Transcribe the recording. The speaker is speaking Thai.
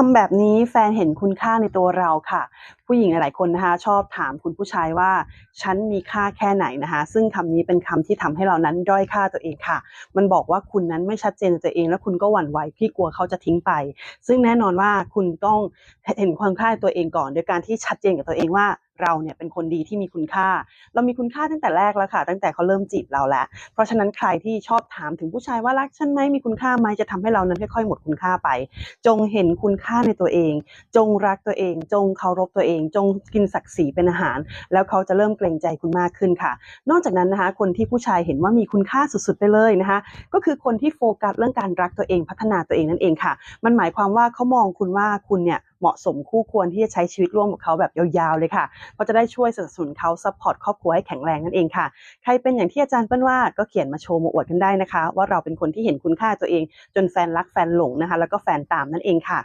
ทำแบบนี้แฟนเห็นคุณค่าในตัวเราค่ะ ผู้หญิงหลายๆคนนะคะ ชอบถามคุณผู้ชายว่า ฉันมีค่าแค่ไหนนะคะ ซึ่งคำนี้เป็นคำที่ทำให้เรานั้นด้อยค่าตัวเองค่ะ มันบอกว่าคุณนั้นไม่ชัดเจนตัวเอง แล้วคุณก็หวั่นไหวพี่กลัวเขาจะทิ้งไป ซึ่งแน่นอนว่าคุณต้องเห็นความค่าตัวเองก่อนโดยการที่ชัดเจนกับตัวเองว่า เราเนี่ยเป็นคนดีที่มีคุณค่า เรามีคุณค่าตั้งแต่แรกแล้วค่ะ ตั้งแต่เขาเริ่มจีบเราแล้ว เพราะฉะนั้นใครที่ชอบถามถึงผู้ชายว่ารักฉันไหมมีคุณค่าไหมจะทำให้เรานั้นค่อยๆหมดคุณค่าไป จงเห็นคุณค่าในตัวเอง จงรักตัวเอง จงเคารพตัวเอง จงกินศักดิ์ศรีเป็นอาหาร แล้วเขาจะเริ่มเกรงใจคุณมากขึ้นค่ะ นอกจากนั้นนะคะ คนที่ผู้ชายเห็นว่ามีคุณค่าสุดๆไปเลยนะคะ ก็คือคนที่โฟกัสเรื่องการรักตัวเองพัฒนาตัวเองนั่นเองค่ะ มันหมายความว่าเขามองคุณว่าคุณเนี่ย เหมาะสมคู่ควรที่จะใช้ชีวิตร่วมกับเขาแบบยาวๆเลยค่ะเพราะจะได้ช่วยสนับสนุนเขาซัพพอร์ตครอบครัวให้แข็งแรงนั่นเองค่ะ ใครเป็นอย่างที่อาจารย์เปิ้ลว่าก็เขียนมาโชว์มาอวดกันได้นะคะ ว่าเราเป็นคนที่เห็นคุณค่าตัวเอง จนแฟนรักแฟนหลงนะคะ แล้วก็แฟนตามนั่นเองค่ะ